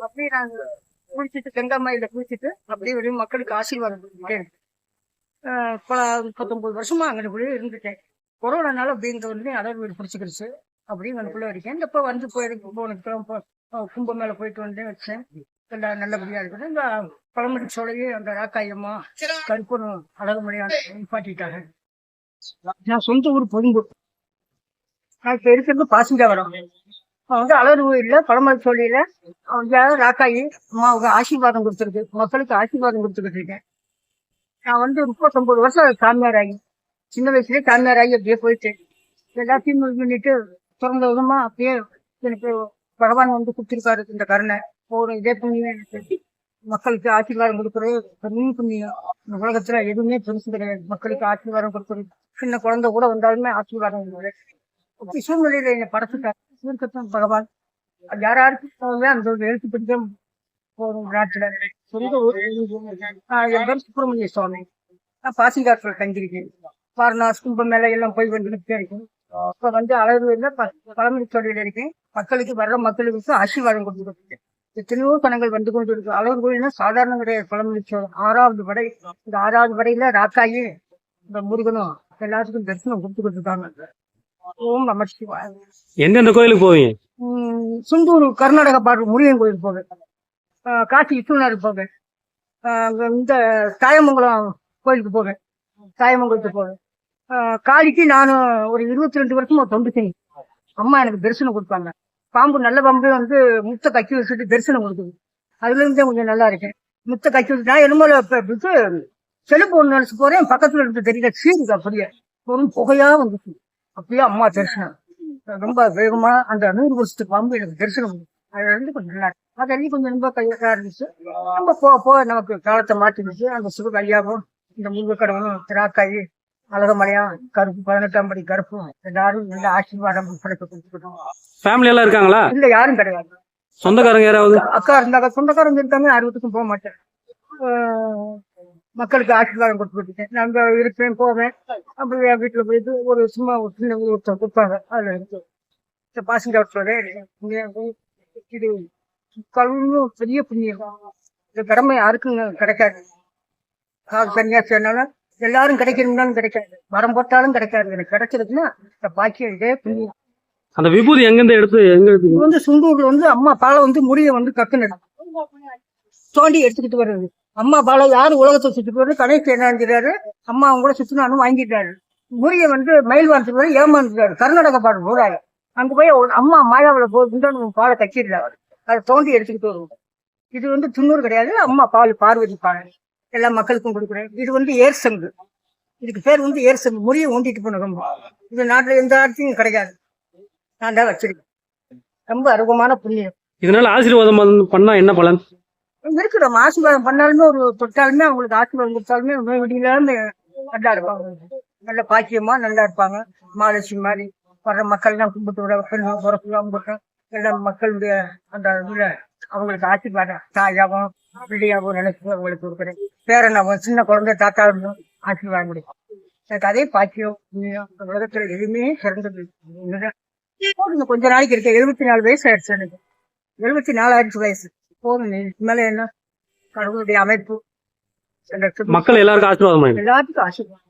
அப்படியே நாங்க குளிச்சுட்டு கங்காமாயில குளிச்சுட்டு அப்படியே வெளியே மக்களுக்கு ஆசீர்வாதம் கொடுத்துட்டேன் ஆஹ் பல முப்பத்தொன்பது வருஷமா அங்கனுக்குள்ளே இருந்துட்டேன் கொரோனானால அப்படி வந்து அடர் வீடு பிடிச்சிக்கிடுச்சு. அப்படியே அங்கனுக்குள்ள இருக்கேன் இந்த இப்போ வந்து போயிருக்கு போனதுக்கெல்லாம் போ- கும்பம் மேல போயிட்டு வந்தேன் வச்சேன். எல்லாம் நல்லபடியா இருக்குது. இந்த பழமணி சோழையே அந்த ராக்காயம்மா கருப்பனும் அழகுமணியான நிப்பாட்டிட்டாங்க. நான் சொந்த ஊர் பொதும்பூர் நான் இப்ப இருக்கிறது பாசிங்காவரம். அவன் வந்து அழகு கோயில்ல பழமடி சோலையில அவங்க ராக்காயி அம்மாவுக்கு ஆசீர்வாதம் கொடுத்துருக்கு. மக்களுக்கு ஆசீர்வாதம் கொடுத்துக்கிட்டு இருக்கேன். நான் வந்து முப்பத்தொம்பது வருஷம் சாமியார் ஆகி சின்ன வயசுலயே சாமியார் ஆகி அப்படியே போயிட்டு எல்லாத்தையும் பண்ணிட்டு திறந்த விதமா அப்படியே எனக்கு பகவான் வந்து கொடுத்துருக்காரு இந்த கருணை. ஒரு இதே புண்ணியம் எனக்கு. மக்களுக்கு ஆசீர்வாதம் கொடுக்குறது பெரிய புண்ணியம் உலகத்துல எதுவுமே பெருசு கிடையாது. மக்களுக்கு ஆசீர்வாதம் கொடுக்குறது. சின்ன குழந்தை கூட வந்தாலுமே ஆசீர்வாதம் கொடுக்குறது. சூழ்நிலையில என்னை படைச்சுட்டார். இருக்கட்டும் பகவான். யாராருக்கும் தேவையோ அந்த ஒரு எழுத்து பிடிக்கும் நாட்டுல. என் பேர் சுப்பிரமணிய சுவாமி. நான் பாசிங்காட்டுல தங்கியிருக்கேன். வாரணாசி கும்பம் மேல எல்லாம் போய் வந்துட்டு இருக்கேன் இப்ப வந்து அழகுல பழமொழி சொல்லியில இருக்கேன். மக்களுக்கு வர்ற மக்களுக்கு ஆசீர்வாதம் கொடுத்துருக்கேன். எத்தனையோ கணங்கள் வந்து கொண்டு இருக்கு. அழகு கோயில்னா சாதாரண கிடையாது பழமொழி சோழம் ஆறாவது படை. இந்த ஆறாவது படையில ராக்காயி இந்த முருகனும் எல்லாத்துக்கும் தரிசனம் கொடுத்துக்கிட்டு இருக்காங்க ஓம் நம சிவாய. எந்தெந்த கோயிலுக்கு போவீங்க? சுந்தூர் கர்நாடகா பாட்டு முருகன் கோயில் போவேன். காசி விஸ்வநாதர் போவேன். இந்த தாயமங்கலம் கோயிலுக்கு போவேன். தாயமங்கலத்துக்கு போவேன். காளிக்கு நானும் ஒரு இருபத்தி ரெண்டு வருஷமா தொண்டு செஞ்சேன் அம்மா எனக்கு தரிசனம் கொடுப்பாங்க. பாம்பு நல்ல பாம்பு வந்து முத்த கக்கி வச்சுட்டு தரிசனம் கொடுக்குது. அதுல இருந்தே கொஞ்சம் நல்லா இருக்கேன். முத்த கக்கி வச்சு நான் என்னமோ இது செலுப்பு ஒன்று நினைச்சு போறேன். பக்கத்துல இருந்து தெரியல சீருக்கு அப்படியே ஒரு புகையா வந்துச்சு. அப்படியே அம்மா தரிசனம். ரொம்ப வேகமா அந்த நூறு வருஷத்து பாம்பு எனக்கு தரிசனம். அதுல இருந்து கொஞ்சம் நல்லா. அது அள்ளி கொஞ்சம் ரொம்ப கையா இருந்துச்சு. ரொம்ப போக போக நமக்கு காலத்தை மாத்திருச்சு அந்த சிவ கல்யாணம் இந்த முருகக்கடவுளும் திராக்காயி அழகமலையா கருப்பு பதினெட்டாம் படி கருப்பும் எல்லாரும் நல்ல ஆசீர்வாதம் படைப்பு கொடுத்துக்கிட்டோம் ஃபேமிலி எல்லாம் இருக்காங்களா? இல்ல யாரும் கிடையாது. சொந்தக்காரங்க யாராவது? அக்கா இருந்தாங்க சொந்தக்காரங்க இருக்காங்க அறுபத்துக்கும் போக மாட்டேன் மக்களுக்கு ஆசீர்வாதம் கொடுத்துக்கிட்டேன் நான் இருப்பேன் போவேன். அப்படி என் வீட்டுல போயிட்டு ஒரு சும்மா ஒரு சின்ன ஒருத்தர் கொடுப்பாங்க அதுல இருக்கு. இந்த பாசங்க இது கல்வியும் பெரிய புண்ணியம். இந்த கடமை யாருக்கும் கிடைக்காது. காசு தனியா சேர்னாலும் எல்லாரும் கிடைக்கணும்னாலும் கிடைக்காது. வரம் போட்டாலும் கிடைக்காது. எனக்கு கிடைச்சதுன்னா இந்த பாக்கியம் இதே புண்ணியம். அந்த விபூதி எங்கிருந்து எடுத்து எங்க வந்து சுண்டூர்ல வந்து அம்மா பாலை வந்து முடிய வந்து கக்குனது தோண்டி எடுத்துக்கிட்டு வர்றது. அம்மா பாலை யாரும் உலகத்தை சுற்றி வருது கணேஷ் என்னங்கிறாரு அம்மா அவங்க கூட சுற்றினாலும் வாங்கிட்டாரு. முறிய வந்து மயில் வாரத்துக்கு ஏமாந்துட்டாரு. கர்நாடக பாடு போறாரு. அங்க போய் ஒரு அம்மா மாயாவில் போய் பாலை கக்கிடுறாரு அதை தோண்டி எடுத்துக்கிட்டு வருவோம் இது வந்து துண்ணூறு கிடையாது. அம்மா பால் பார்வதி பால். எல்லா மக்களுக்கும் கொடுக்குறேன். இது வந்து ஏர் சங்கு. இதுக்கு பேர் வந்து ஏர் சங்கு. முறிய ஓண்டிட்டு போன ரொம்ப இது நாட்டில் எந்த ஆர்த்தியும் கிடைக்காது நான் தான் வச்சிருக்கேன். ரொம்ப அருகமான புண்ணியம். இதனால ஆசீர்வாதம் பண்ணா என்ன பலன்? இருக்கிறோம் ஆசீர்வாதம் பண்ணாலுமே ஒரு தொட்டாலுமே அவங்களுக்கு ஆசீர்வாதம் கொடுத்தாலுமே நோய் விடியிலாம நல்லா இருப்பாங்க. நல்ல பாக்கியமா நல்லா இருப்பாங்க. மகாலட்சுமி மாதிரி வர்ற மக்கள்லாம் கும்பிட்டு விட எல்லா மக்களுடைய அந்த இதுல அவங்களுக்கு ஆசீர்வாதம். தாயாவும் பிள்ளையாவும் நினைச்சு அவங்களுக்கு கொடுக்குறேன். பேரனாவும் சின்ன குழந்தை தாத்தாவும் ஆசீர்வாதம் கொடுக்கும். எனக்கு அதே பாக்கியம் உலகத்துல எதுவுமே சிறந்தது கொஞ்ச நாளைக்கு இருக்க எழுபத்தி நாலு வயசு ஆயிடுச்சு எனக்கு. எழுபத்தி நாலாயிரத்து வயசு. போதும். மேல என்ன? கடவுளுடைய அமைப்பு. மக்கள் எல்லாருக்கும் ஆசீர்வாதம் எல்லாத்துக்கும் ஆசீர்வாதம்.